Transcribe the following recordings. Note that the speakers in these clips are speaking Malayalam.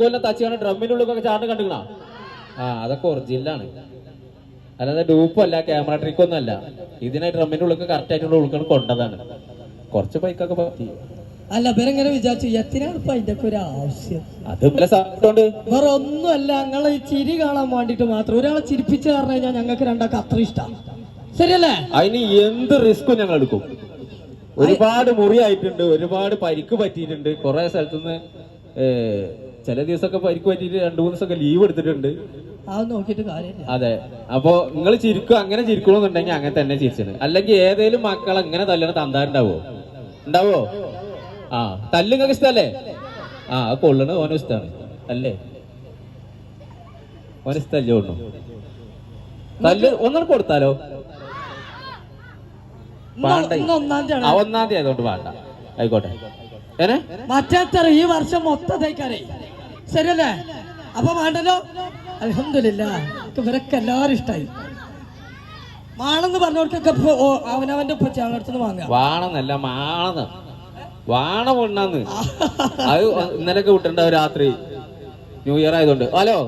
കൊല്ലം തച്ചിയാണ് ഡ്രമ്മിന്റെ ഉള്ളിലൊക്കെ ചാണ്ട് കണ്ടുക്കണ ആ അതൊക്കെ ഒറിജിനലാണ് അല്ലാതെ ഡൂപ്പല്ല ക്യാമറ ട്രിക്ക് ഒന്നും അല്ല. ഇതിനെ ഡ്രമ്മിന്റെ ഉള്ളിൽ കറക്റ്റ് ആയിട്ടുള്ള ഉൾക്കാണ് കൊണ്ടതാണ്. കുറച്ച് ബൈക്കൊക്കെ പറ്റി. അല്ല ഇവരെങ്ങനെ വിചാരിച്ചു? എത്തിനാണ് ഇപ്പൊ അതിന്റെ ഒക്കെ ഒരു ആവശ്യം? അത് വേറെ ഒന്നുമല്ല ഞങ്ങളെ ഈ ചിരി കാണാൻ വേണ്ടിട്ട് മാത്രം. ഒരാളെ ചിരിപ്പിച്ചു പറഞ്ഞു കഴിഞ്ഞാൽ ഞങ്ങൾക്ക് രണ്ടാൾക്ക് അത്ര ഇഷ്ടമാണ് ശരിയല്ലേ? അതിന് എന്ത് റിസ്ക്കും ഞങ്ങൾ എടുക്കും. ഒരുപാട് മുറിയായിട്ടുണ്ട് ഒരുപാട് പരിക്ക് പറ്റിയിട്ടുണ്ട്. കുറെ സ്ഥലത്തുനിന്ന് ചില ദിവസമൊക്കെ പരിക്ക് പറ്റിയിട്ട് രണ്ടു മൂന്ന് ദിവസമൊക്കെ ലീവ് എടുത്തിട്ടുണ്ട്. അത് നോക്കിയിട്ട് കാര്യമില്ല. അതെ. അപ്പൊ നിങ്ങൾ ചിരിക്കും അങ്ങനെ ചിരിക്കണമെന്നുണ്ടെങ്കിൽ അങ്ങനെ തന്നെ ചിരിച്ചത്. അല്ലെങ്കിൽ ഏതേലും മക്കൾ അങ്ങനെ തല്ലണ തന്താറുണ്ടാവോ ഉണ്ടാവോ? ആ തല്ല് നിങ്ങൾക്ക് ഇഷ്ടല്ലേ? ആ കൊള്ളണ ഓനും ഇഷ്ടമാണ് അല്ലേ ഓന ഇഷ്ടല്ലേ ഒന്നും തല്ല് ഒന്നും കൊടുത്താലോ? വേണ്ട. ഒന്നാം തീയതി ആയതുകൊണ്ട് വേണ്ട ആയിക്കോട്ടെ. ഏനെ? മറ്റേത്തറ ഈ വർഷം മൊത്തത്തേക്കാരേ ശരിയല്ലേ? അപ്പൊ വേണ്ടല്ലോ? അലഹമില്ല ഇവരൊക്കെ എല്ലാവരും ഇഷ്ടായി. മാണെന്ന് പറഞ്ഞവർക്കൊക്കെ അവനവന്റെ ഉപ്പ വാങ്ങുക. വാങ്ങാം വാണെന്നല്ല മാണെന്ന്. വാണ പൊണ്ണാന്ന്. അത് ഇന്നലെയൊക്കെ വിട്ടിട്ടുണ്ടാവും രാത്രി. ന്യൂ ഇയർ ആയതുകൊണ്ട്. ഹലോ?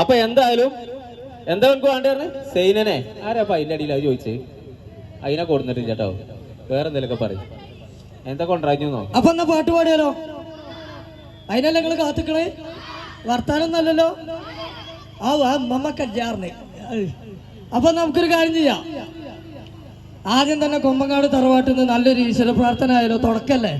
അപ്പൊ എന്തായാലും എന്താ എനിക്ക് വേണ്ടത് സെയിനനെ ആരാ അപ്പൊ അതിന്റെ അടിയിൽ അത് ചോദിച്ച്? അതിനെ കൊടുത്തിട്ടില്ല കേട്ടോ. വേറെ എന്തെങ്കിലുമൊക്കെ പറയും. എന്താ കൊണ്ടുവരാഞ്ഞോ അപ്പൊ എന്നാ പാട്ട് പാടിയാലോ? അതിനല്ല നിങ്ങൾ കാത്തുക്കളെ വർത്താനം നല്ലല്ലോ? ആ മമ്മ കല്യാറിന് അപ്പൊ നമുക്കൊരു കാര്യം ചെയ്യാം. ആദ്യം തന്നെ കൊമ്പങ്ങാട് തറവാട്ടിൽ നിന്ന് നല്ലൊരു ഈശ്വര പ്രാർത്ഥന ആയാലോ തുടക്കല്ലേ